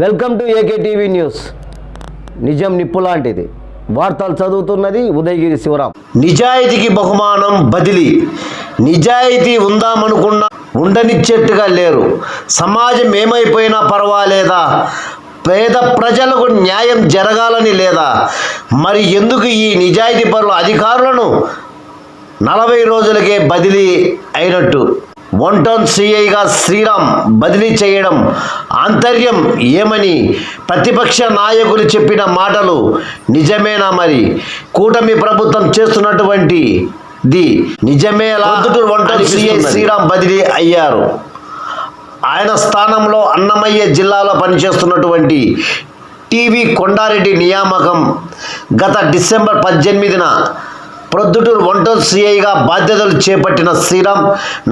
Welcome to AK TV news. నిజం నిప్పు లాంటిది. వార్తలు చదువుతున్నది ఉదయగిరి శివరాం. నిజాయితీకి బహుమానం బదిలీ. నిజాయితీ ఉందామనుకున్నా ఉండనిచ్చేట్టుగా లేరు. సమాజం ఏమైపోయినా పర్వాలేదా? పేద ప్రజలకు న్యాయం జరగాలని లేదా? మరి ఎందుకు ఈ నిజాయితీ పరుల అధికారులను నలభై రోజులకే బదిలీ అయినట్టు? వన్ టౌన్ సిఐగా శ్రీరామ్ బదిలీ చేయడం ఆంతర్యం ఏమని ప్రతిపక్ష నాయకులు చెప్పిన మాటలు నిజమేనా మరి? కూటమి ప్రభుత్వం చేస్తున్నటువంటి ది నిజమేలా వన్ టౌన్ సిఐ శ్రీరామ్ బదిలీ అయ్యారు. ఆయన స్థానంలో అన్నమయ్య జిల్లాలో పనిచేస్తున్నటువంటి టీవీ కొండారెడ్డి నియామకం గత డిసెంబర్ పద్దెనిమిదిన ప్రొద్దుటూరు వంటోల్ సిఐగా బాధ్యతలు చేపట్టిన శ్రీరామ్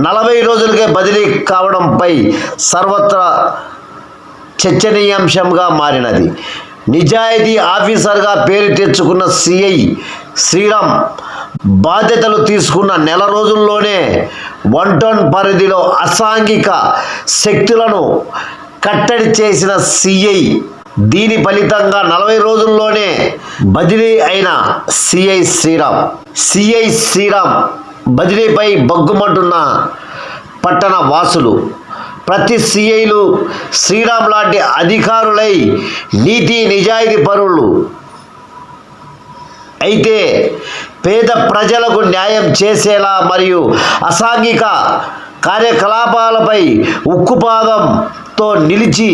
నలభై రోజులకే బదిలీ కావడంపై సర్వత్రా చర్చనీయాంశంగా మారినది. నిజాయితీ ఆఫీసర్గా పేరు తెచ్చుకున్న సిఐ శ్రీరామ్ బాధ్యతలు తీసుకున్న నెల రోజుల్లోనే వన్ టౌన్ పరిధిలో అసాంఘిక శక్తులను కట్టడి చేసిన సిఐ దీని ఫలితంగా నలభై రోజుల్లోనే బదిలీ అయిన సిఐ శ్రీరామ్ సిఐ శ్రీరామ్ బదిలీపై బగ్గుమంటున్న పట్టణ వాసులు ప్రతి సిఐలు శ్రీరామ్ లాంటి అధికారులై నీతి నిజాయితీ పరులు. అయితే పేద ప్రజలకు న్యాయం చేసేలా మరియు అసాంఘిక కార్యకలాపాలపై ఉక్కుపాదంతో నిలిచి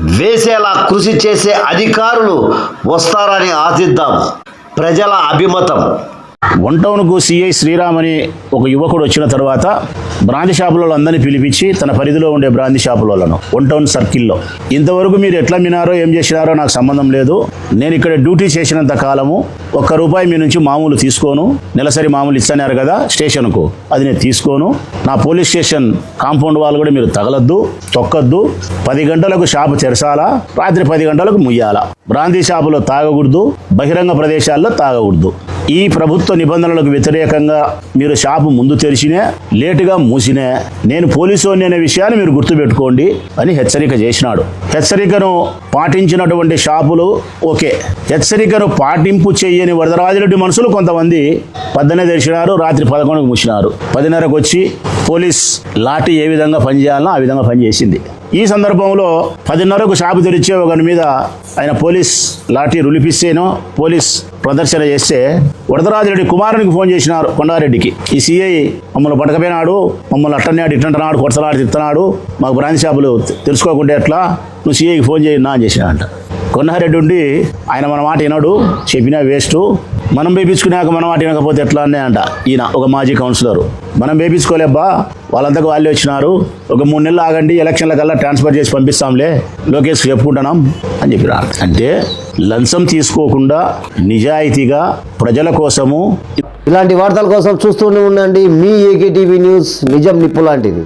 వేసేలా కృషి చేసే అధికారులు వస్తారని ఆశిద్దాం. ప్రజల అభిమతం. వన్ టౌన్కు సిఐ శ్రీరామ్ అని ఒక యువకుడు వచ్చిన తర్వాత బ్రాంతి షాపులలో అందరినీ పిలిపించి తన పరిధిలో ఉండే బ్రాంతి షాపులను వన్ టౌన్ సర్కిల్లో. ఇంతవరకు మీరు ఎట్లా మినారో ఏం చేసినారో నాకు సంబంధం లేదు. నేను ఇక్కడ డ్యూటీ చేసినంత కాలము ఒక్క రూపాయి మీ నుంచి మామూలు తీసుకోను. నెలసరి మామూలు ఇచ్చన్నారు కదా స్టేషన్కు అది నేను తీసుకోను. నా పోలీస్ స్టేషన్ కాంపౌండ్ వాళ్ళు కూడా మీరు తగలద్దు తొక్కద్దు. పది గంటలకు షాపు తెరసాలా రాత్రి పది గంటలకు ముయ్యాలా? బ్రాంతి షాపులో తాగకూడదు బహిరంగ ప్రదేశాల్లో తాగకూడదు. ఈ ప్రభుత్వ నిబంధనలకు వ్యతిరేకంగా మీరు షాపు ముందు తెరిచినే లేటుగా మూసినే నేను పోలీసుని అనే విషయాన్ని మీరు గుర్తుపెట్టుకోండి అని హెచ్చరిక చేసినాడు. హెచ్చరికను పాటించినటువంటి షాపులు ఓకే. హెచ్చరికను పాటింపు చేయని వరదరాజరెడ్డి మనుషులు కొంతమంది పద్దెనే తెరిచినారు రాత్రి పదకొండుకు మూసినారు. పదిన్నరకు వచ్చి పోలీస్ లాఠీ ఏ విధంగా పనిచేయాలనో ఆ విధంగా పనిచేసింది. ఈ సందర్భంలో పదిన్నరకు షాపు తెరిచే ఒకని మీద ఆయన పోలీస్ లాఠీ రులిపిస్తేనో పోలీస్ ప్రదర్శన చేస్తే వరదరాజరెడ్డి కుమారునికి ఫోన్ చేసినారు కొండారెడ్డికి. ఈ సీఐ మమ్మల్ని పడకపోయినాడు మమ్మల్ని అట్టన్నాడు ఇట్టంటున్నాడు కొడతలాడు తిట్టనాడు మాకు బ్రాంచ్ షాపులు తెలుసుకోకుంటే ఎట్లా? నువ్వు సీఐకి ఫోన్ చేయన్నా అని చేసినాడంట. కొండారెడ్డి ఉండి ఆయన మన మాట వినడు చెప్పినా వేస్ట్. మనం వేపించుకున్నాక మనం మాట వినకపోతే ఎట్లా అనే అంట. ఈయన ఒక మాజీ కౌన్సిలర్ మనం వేపించుకోలేబ్బా వాళ్ళంతకు వాళ్ళే వచ్చినారు. ఒక మూడు నెలలు ఆగండి ఎలక్షన్ల కల్లా ట్రాన్స్ఫర్ చేసి పంపిస్తాంలే. లోకేష్ చెప్పుకుంటున్నాం అని చెప్పినారు అంటే లంచం తీసుకోకుండా నిజాయితీగా ప్రజల కోసము ఇలాంటి వార్తల కోసం చూస్తూనే ఉండండి. మీ ఏకే టీవీ న్యూస్ నిజం నిప్పు లాంటిది.